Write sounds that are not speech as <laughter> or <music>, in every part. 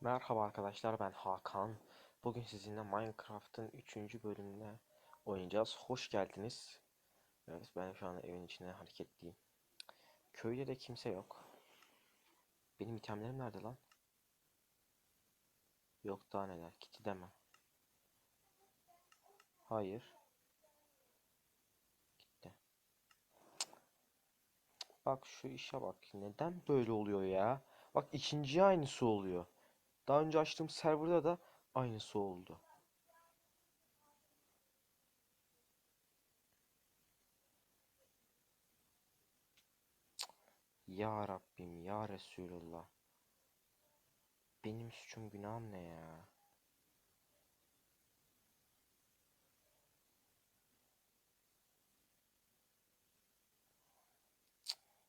Merhaba arkadaşlar ben Hakan. Bugün sizinle Minecraft'ın 3. bölümüne oynayacağız. Hoş geldiniz. Evet ben şu an evin içinde hareketliyim. Köyde de kimse yok. Benim itemlerim nerede lan? Yok daha neler. Gitti deme. Hayır. Gitti. Bak şu işe bak. Neden böyle oluyor ya? Bak ikinciye aynısı oluyor. Daha önce açtığım serverda da aynısı oldu. Ya Rabbim ya Resulullah. Benim suçum günahım ne ya?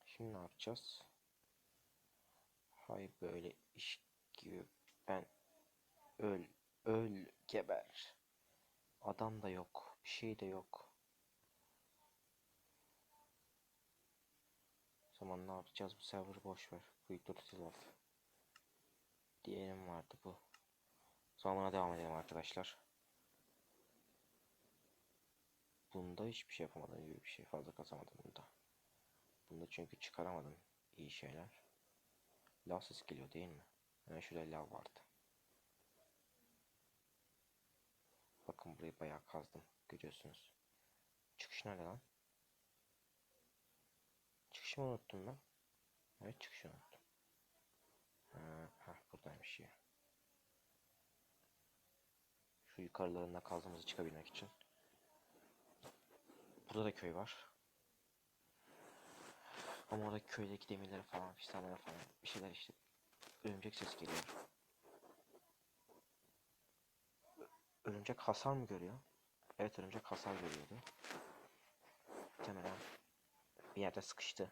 Şimdi ne yapacağız? Hay böyle iş gibi ben öl öl geber. Adam da yok, bir şey de yok. O zaman ne yapacağız? Bu server'ı boş ver. Kuytur laf. Diyelim vardı bu. O zaman buna devam edelim arkadaşlar. Bunda hiçbir şey yapamadım gibi bir şey fazla kazamadım bunda. Bunda çünkü çıkaramadım iyi şeyler. Lav ses geliyor değil mi? Hemen şurada lav vardı. Bakın burayı bayağı kazdım. Görüyorsunuz. Çıkış nerede lan? Çıkışı mı unuttum ben? Evet çıkışı unuttum. Ha, ha buradaymış ya. Şu yukarılarında kazdığımızı çıkabilmek için. Burada da köy var. Ama orada köydeki demirleri falan fistanlara falan bir şeyler işte örümcek ses geliyor. Örümcek hasar mı görüyor? Evet örümcek hasar görüyordu. Muhtemelen bir yerde sıkıştı.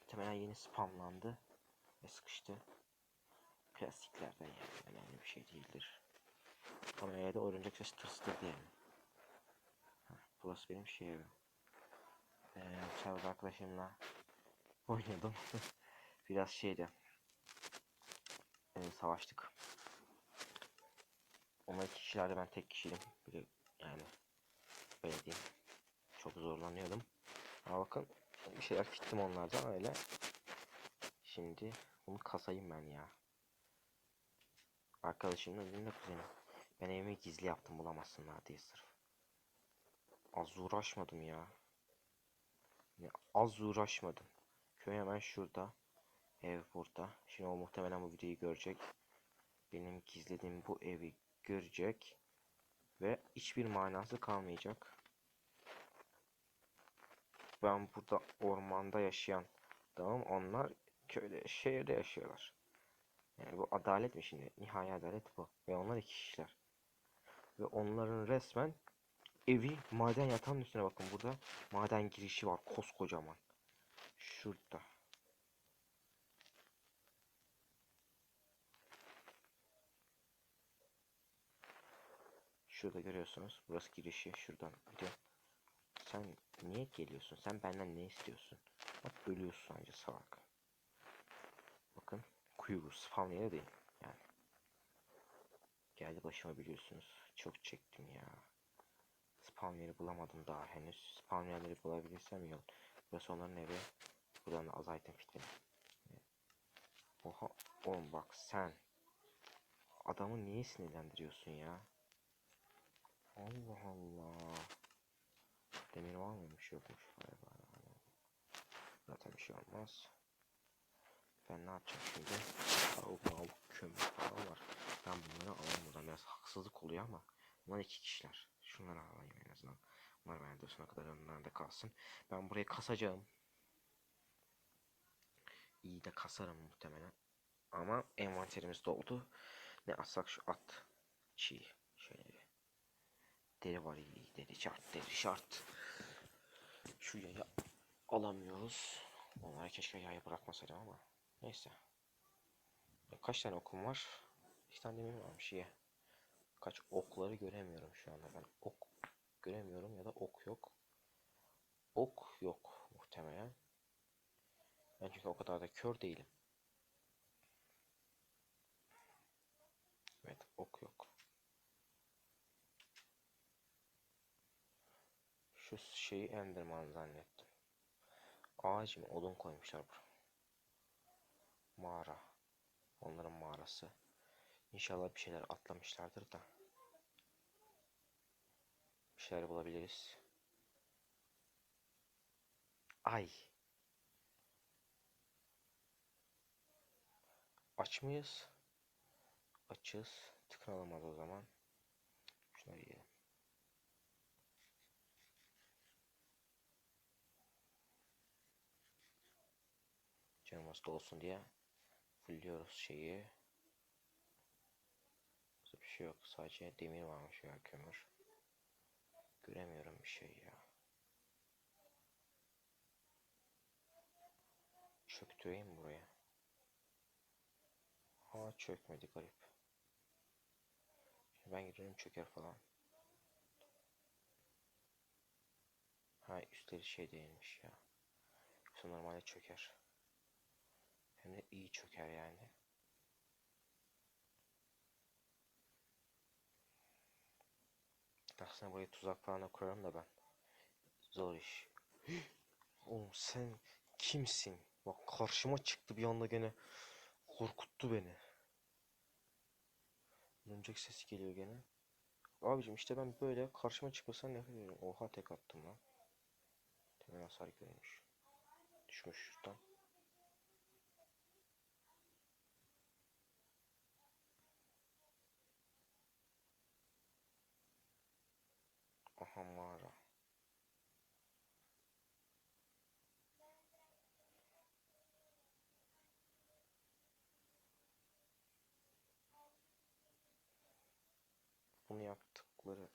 Muhtemelen yeni spamlandı ve sıkıştı. Plastiklerden yani önemli bir şey değildir. Ama yine de o örümcek ses tırstır diyelim. Heh, burası benim evim. Ee, arkadaşımla oynadım. <laughs> Biraz şeydi. Ee, savaştık. İki kişilerde ben tek kişiydim. Yani öyle diyeyim. Çok zorlanıyordum. Ama bakın bir şeyler fittim onlardan öyle. Şimdi bunu kasayım ben ya. Arkadaşımın önünde kuzenim. Ben evimi gizli yaptım bulamazsınlar diye sırf. Az uğraşmadım ya. Yani az uğraşmadım. Köy hemen şurada. Ev burada. Şimdi o muhtemelen bu videoyu görecek. Benim gizlediğim bu evi görecek. Ve hiçbir manası kalmayacak. Ben burada ormanda yaşayan tamam onlar köyde şehirde yaşıyorlar. Yani bu adalet mi şimdi? Nihai adalet bu. Ve onlar iki kişiler. Ve onların resmen evi maden yatağının üstüne bakın burada maden girişi var koskocaman. Şurada. Şurada görüyorsunuz. Burası girişi. Şuradan gidiyor. Sen niye geliyorsun? Sen benden ne istiyorsun? Bak ölüyorsun anca salak. Bakın kuyruğu spawn yeri değil. Yani. Geldi başıma biliyorsunuz. Çok çektim ya. Spawn yeri bulamadım daha henüz. Spawn yerleri bulabilirsem iyi. Burası onların evi. Buradan da az item fitini. Oha oğlum bak sen. Adamı niye sinirlendiriyorsun ya? Allah Allah. Demir var mıymış yokmuş galiba. Zaten bir şey olmaz. Ben ne yapacağım şimdi? Tavuk mavuk kömür falan var. Ben bunları alayım buradan. Biraz haksızlık oluyor ama bunlar iki kişiler. Şunları alayım en azından. Bunlar bende sonuna kadar önlerinde kalsın. Ben burayı kasacağım. İyi de kasarım muhtemelen. Ama envanterimiz doldu. Ne atsak şu at. Çiğ. Deri var iyi. Deri şart. Şu yayı alamıyoruz. Onlara keşke yayı bırakmasaydım ama. Neyse. E, kaç tane okum var? İki tane demir varmış iyi. Kaç okları göremiyorum şu anda ben. Ok göremiyorum ya da ok yok. Ok yok muhtemelen. Ben çünkü o kadar da kör değilim. Evet ok yok. Şu şeyi Enderman zannettim. Ağaç mı? Odun koymuşlar buraya. Mağara. Onların mağarası. İnşallah bir şeyler atlamışlardır da. Bir şeyler bulabiliriz. Ay. Aç mıyız? Açız. Tıkanalım o zaman. Şunları yiyelim. Canım hasta olsun diye fulluyoruz şeyi. Bir şey yok. Sadece demir varmış ya kömür. Göremiyorum bir şey ya. Çöktüreyim buraya. Aa çökmedi garip. Şimdi ben gidiyorum çöker falan. Ha üstleri şey değilmiş ya. Normalde çöker. Hem de iyi çöker yani. Aslında buraya tuzak falan da kurarım da ben. Zor iş. <gasps> Oğlum sen kimsin? Bak karşıma çıktı bir anda gene. Korkuttu beni. Örümcek sesi geliyor gene. Abicim işte ben böyle karşıma çıkmasan nefret ediyorum. Oha tek attım lan. Temel hasar görmüş. Düşmüş şuradan. Aha mağara. Bunu yaptıkları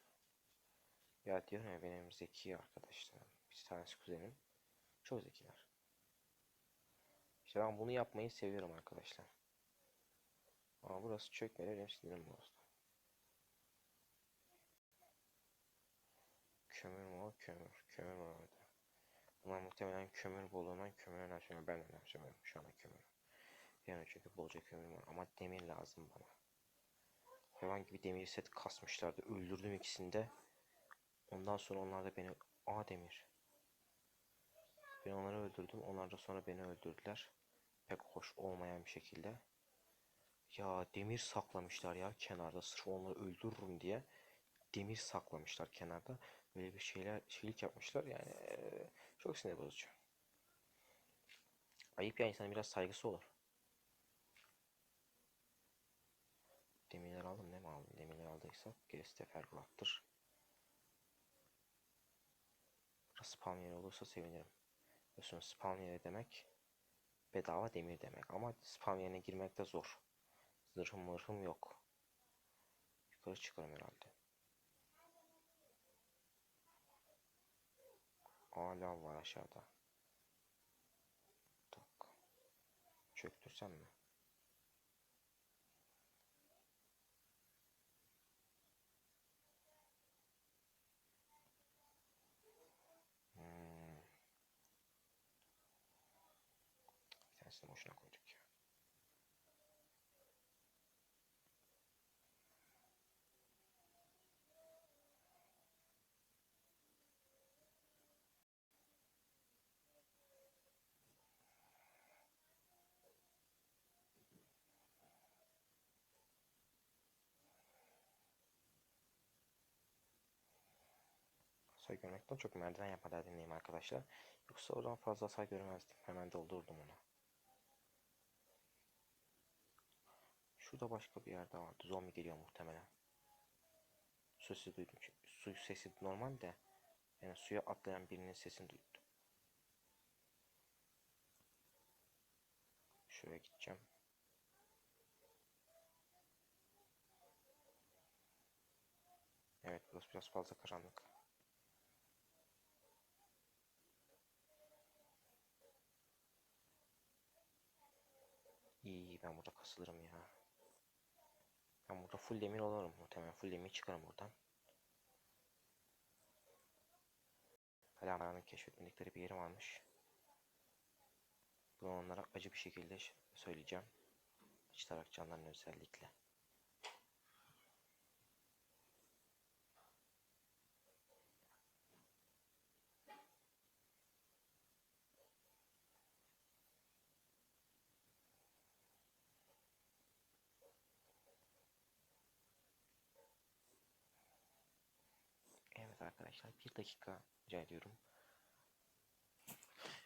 ya diyorum ya benim zeki arkadaşlarım. Bir tanesi kuzenim. Çok zekiler. İşte ben bunu yapmayı seviyorum arkadaşlar. Ama burası çökmedi benim sinirim bozdu. Kömür mü? Kömür. Kömür var orada. Bunlar muhtemelen kömür bulunan kömür önemsiyorum. Ben önemsemiyorum şu anda kömür. Yani çünkü bolca kömür var. Ama demir lazım bana. Hayvan gibi demir set kasmışlardı. Öldürdüm ikisini de. Ondan sonra onlar da beni... Aa demir. Ben onları öldürdüm. Onlar da sonra beni öldürdüler. Pek hoş olmayan bir şekilde. Ya demir saklamışlar ya kenarda. Sırf onları öldürürüm diye. Demir saklamışlar kenarda. Böyle bir şeyler şeylik yapmışlar yani. eee, çok sinir bozucu. Ayıp ya insanın biraz saygısı olur. Demirler aldım ne mi aldım? Demirler aldıysak gerisi teferruattır. Burası spam yeri olursa sevinirim. Biliyorsunuz spam yeri demek bedava demir demek ama spam yerine girmek de zor. Zırhım mırhım yok. Yukarı çıkarım herhalde. Hala var aşağıda. Çöktürsem mi? Hmm. Bir tanesini boşuna koyduk ya. Say görmekten çok merdiven yapma derdindeyim arkadaşlar. Yoksa oradan fazla say görmezdim. Hemen doldurdum onu. Şurada başka bir yerde vardı. Zombi geliyor muhtemelen. Su sesi duydum. çünkü. Su sesi normal de. Yani suya atlayan birinin sesini duydum. Şuraya gideceğim. Evet burası biraz fazla karanlık. Ben burada kasılırım ya. Ben burada full demir olurum muhtemelen. Full demir çıkarım buradan. Hala Amara'nın keşfetmedikleri bir yeri varmış. Bunu onlara acı bir şekilde söyleyeceğim. İç tarak canların özellikle. Evet arkadaşlar bir dakika rica ediyorum.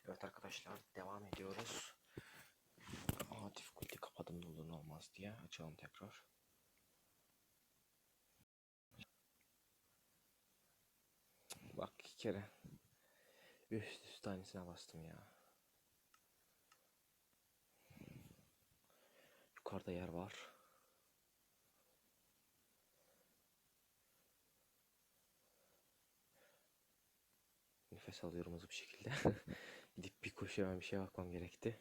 Evet arkadaşlar devam ediyoruz. Aa difficulty kapadım ne olmaz diye açalım tekrar. Bak iki kere üst üste tanesine bastım ya. Yukarıda yer var. Nefes alıyorum hızlı bir şekilde. <laughs> Gidip bir koşu hemen bir şeye bakmam gerekti.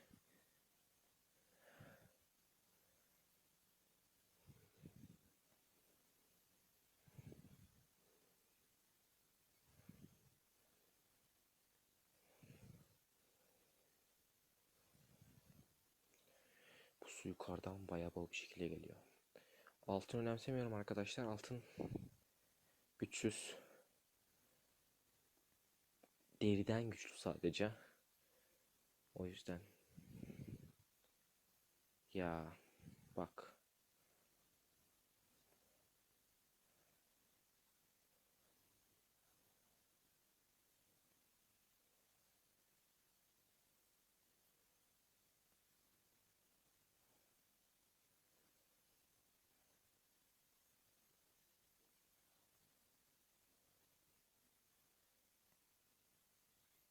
Bu su yukarıdan bayağı bol bir şekilde geliyor. Altın önemsemiyorum arkadaşlar. Altın güçsüz. Deriden güçlü sadece. O yüzden. Ya bak.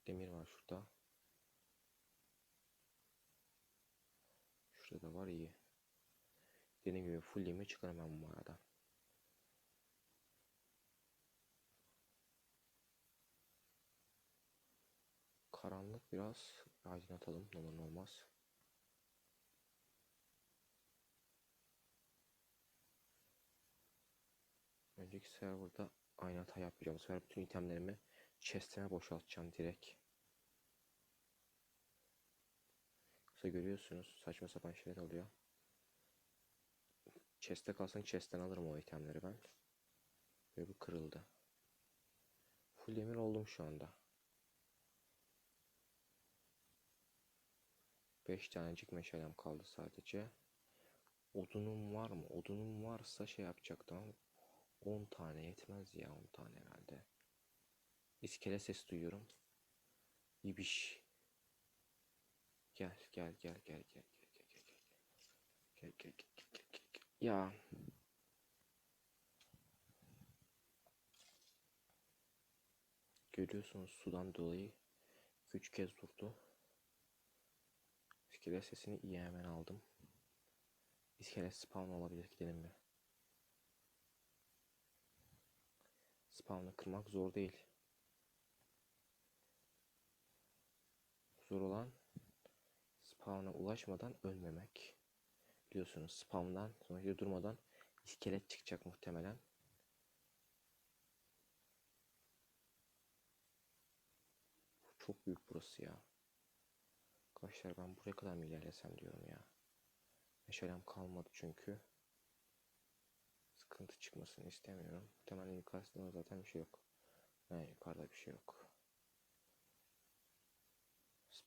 Demir var şurada. Şurada da var iyi. Dediğim gibi full demir çıkar hemen bu mağaradan. Karanlık biraz aydınlatalım ne olur olmaz. Önceki serverda aynı hata yapmayacağım. Bu sefer bütün itemlerimi chest'ime boşaltacağım direkt. Yoksa görüyorsunuz saçma sapan şeyler oluyor. Chest'te kalsın chest'ten alırım o itemleri ben. Ve bu kırıldı. Full demir oldum şu anda. 5 tanecik meşalem kaldı sadece. Odunum var mı? Odunum varsa şey yapacaktım ama 10 tane yetmez ya 10 tane herhalde. İskele ses duyuyorum. İbiş. Gel gel gel gel gel gel gel gel gel. Gel gel gel gel gel. Ya. Görüyorsunuz sudan dolayı üç kez durdu. İskele sesini iyi hemen aldım. İskele spawn olabilir gidelim bir. Spawn'ı kırmak zor değil. Zor olan spawn'a ulaşmadan ölmemek. Biliyorsunuz spawn'dan sonuçta durmadan iskelet çıkacak muhtemelen. Çok büyük burası ya. Arkadaşlar ben buraya kadar mı ilerlesem diyorum ya. Meşalem kalmadı çünkü. Sıkıntı çıkmasını istemiyorum. Muhtemelen yukarısında zaten bir şey yok. Yani yukarıda bir şey yok.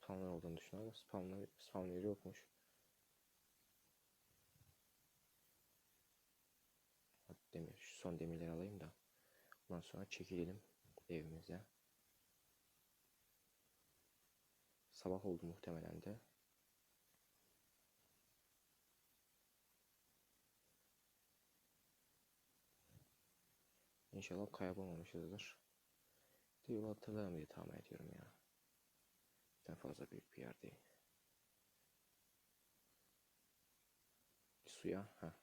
Spawner olduğunu düşünüyorum spawner yeri yokmuş. Demir. Şu son demirleri alayım da. Ondan sonra çekilelim evimize. Sabah oldu muhtemelen de. İnşallah kaybolmamışızdır. De yolu hatırlarım diye tahmin ediyorum ya. Bizden fazla büyük bir yer değil. Suya. ha.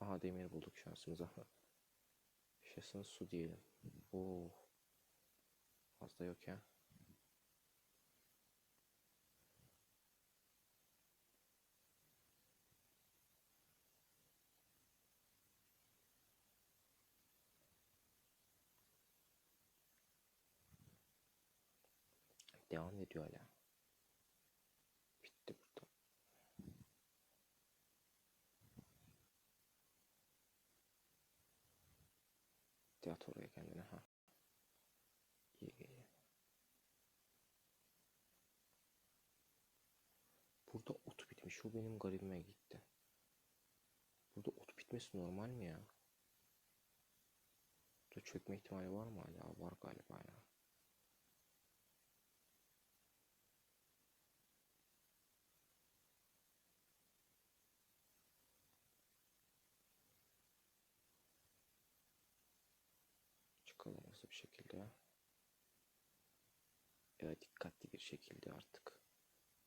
Aha demir bulduk şansımıza. <laughs> Yaşasın su diyelim. Oo. Fazla yok ya. Devam ediyor hala. Bitti burada. Tiyatro oraya kendine ha. İyi geliyor. Burada ot bitmiş. O benim garibime gitti. Burada ot bitmesi normal mi ya? Burada çökme ihtimali var mı hala? Var galiba ya. Çıkalım hızlı bir şekilde. Da dikkatli bir şekilde artık.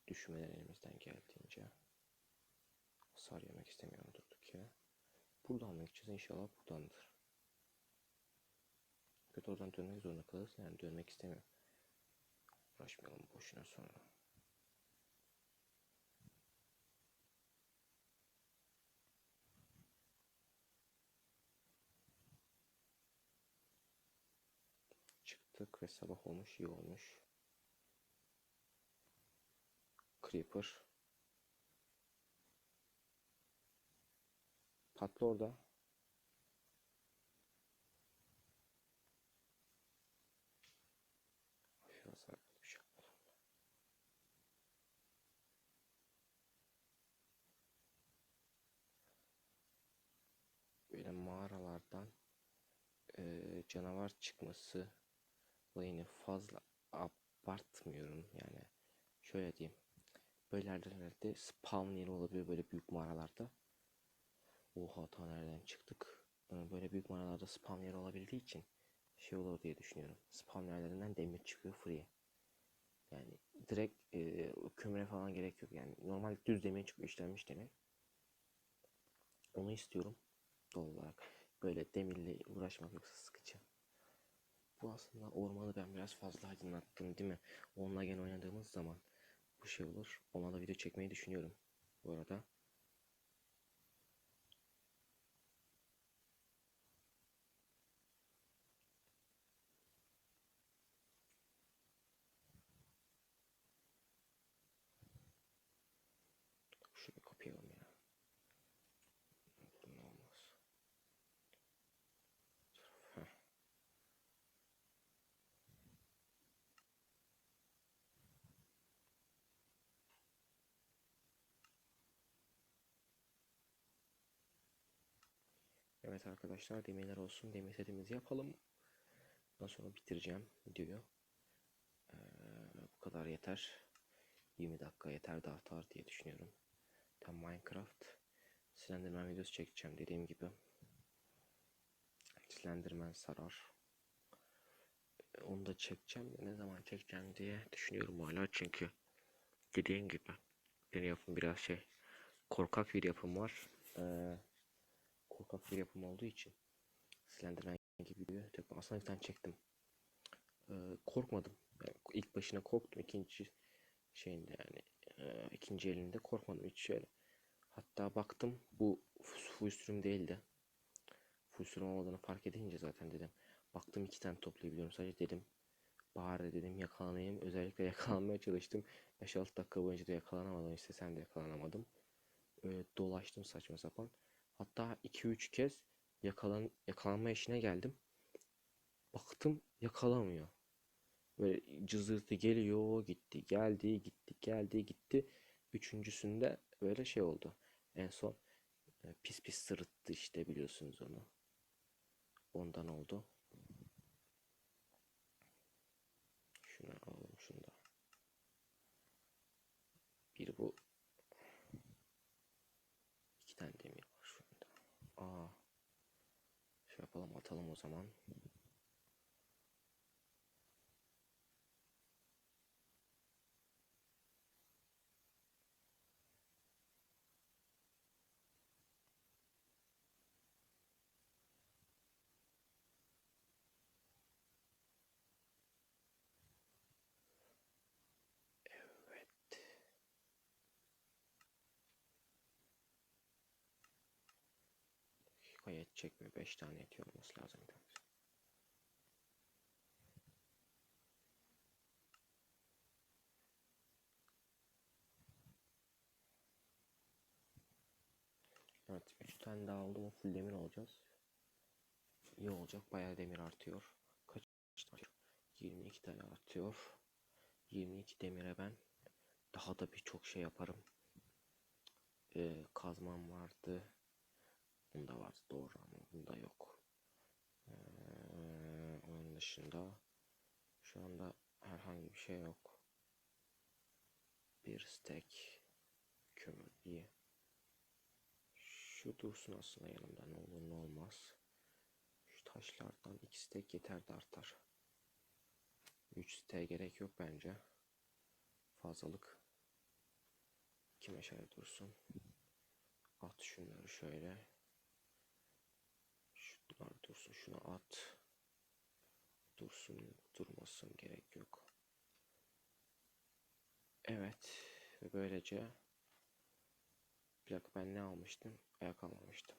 Düşmeden elimizden geldiğince. Hasar yemek istemiyorum durduk ya. Buradan mı gideceğiz? İnşallah buradandır. Kötü oradan dönmek zorunda kalırız. Yani dönmek istemiyorum. Uğraşmayalım boşuna sonra. Çıktık ve sabah olmuş, iyi olmuş. Creeper. Patlı orada. Almış. Böyle mağaralardan eee, canavar çıkması olayını fazla abartmıyorum yani. Şöyle diyeyim. Böyle yerlerde spawn yeri olabiliyor böyle büyük mağaralarda. Oha ta nereden çıktık? Ee, Böyle büyük mağaralarda spawn yeri olabildiği için şey olur diye düşünüyorum. Spawn yerlerinden demir çıkıyor free. Yani direkt e, kömüre falan gerek yok. Yani normal düz demir çıkıyor işlenmiş demir. Onu istiyorum doğal olarak. Böyle demirle uğraşmak yoksa sıkıcı. Bu aslında ormanı ben biraz fazla aydınlattım değil mi? Onunla gene oynadığımız zaman bu şey olur. Ona da video çekmeyi düşünüyorum. Bu arada. Şunu kapayalım ya. Ne olmaz. Heh. Evet arkadaşlar demirler olsun. Demir setimizi yapalım. Ondan sonra bitireceğim videoyu. Ee, bu kadar yeter. 20 dakika yeter de artar diye düşünüyorum. Tam Minecraft. Slenderman videosu çekeceğim dediğim gibi. Slenderman sarar. Onu da çekeceğim. Ne zaman çekeceğim diye düşünüyorum hala çünkü dediğim gibi benim yapım biraz şey korkak bir yapım var. Ee, korkak bir yapım olduğu için Slenderman gibi bir bir tane çektim. Ee, korkmadım. Yani ilk başına korktum. ikinci şeyinde yani e, ikinci elinde korkmadım hiç şöyle. Hatta baktım bu full sürüm değildi. Full sürüm olmadığını fark edince zaten dedim. Baktım iki tane toplayabiliyorum sadece dedim. Bari dedim yakalanayım. Özellikle <laughs> yakalanmaya çalıştım. 5-6 dakika boyunca da yakalanamadım. İstesem de yakalanamadım. Öyle dolaştım saçma sapan. Hatta 2-3 kez yakalan yakalanma işine geldim. Baktım yakalamıyor. Böyle cızırtı geliyor gitti geldi gitti geldi gitti. Üçüncüsünde böyle şey oldu. En son e, pis pis sırıttı işte biliyorsunuz onu. Ondan oldu. Şunu alalım şunu da. Bir bu. İki tane demir var şurada. Aa. Şey yapalım atalım o zaman. Dakika yetecek mi? 5 tane yetiyor olması lazım. Evet 3 tane daha oldu full demir olacağız. İyi olacak. Bayağı demir artıyor. Kaç tane artıyor? 22 tane artıyor. 22 demire ben daha da birçok şey yaparım. Ee, kazmam vardı. Bunda vardı doğru ama bunda yok. Ee, dışında şu anda herhangi bir şey yok. Bir stek kömür iyi. Şu dursun aslında yanımda ne olur ne olmaz. Şu taşlardan iki stek yeter de artar. 3 stek gerek yok bence. Fazlalık. İki meşale dursun. At şunları şöyle. Şunlar dursun. Şunu at. Dursun. Durmasın. Gerek yok. Evet. Ve böylece bir dakika ben ne almıştım? Ayak almamıştım.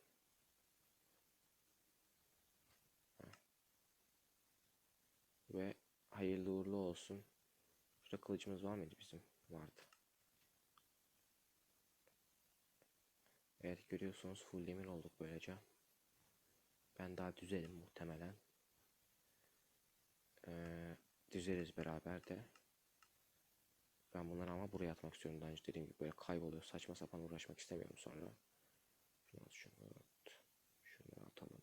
Ve hayırlı uğurlu olsun. Şurada kılıcımız var mıydı bizim? Vardı. Evet görüyorsunuz full demir olduk böylece. Ben daha düzelim muhtemelen. Ee, düzeriz beraber de. Ben bunları ama buraya atmak istiyorum. Daha önce dediğim gibi böyle kayboluyor. Saçma sapan uğraşmak istemiyorum sonra. Şunu şunu at. Şunu atalım.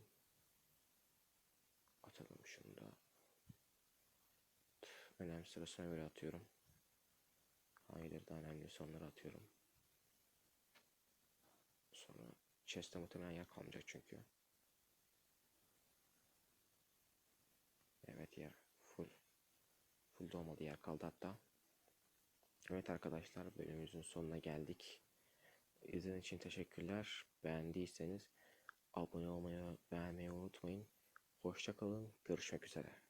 Atalım şunu da. Önem sırasına göre atıyorum. Hangileri daha önemliyse onları atıyorum. Sonra chest'te muhtemelen yer kalmayacak çünkü. Evet yer full. Full dolmadı yer kaldı hatta. Evet arkadaşlar bölümümüzün sonuna geldik. İzlediğiniz için teşekkürler. Beğendiyseniz abone olmayı, beğenmeyi unutmayın. Hoşçakalın. Görüşmek üzere.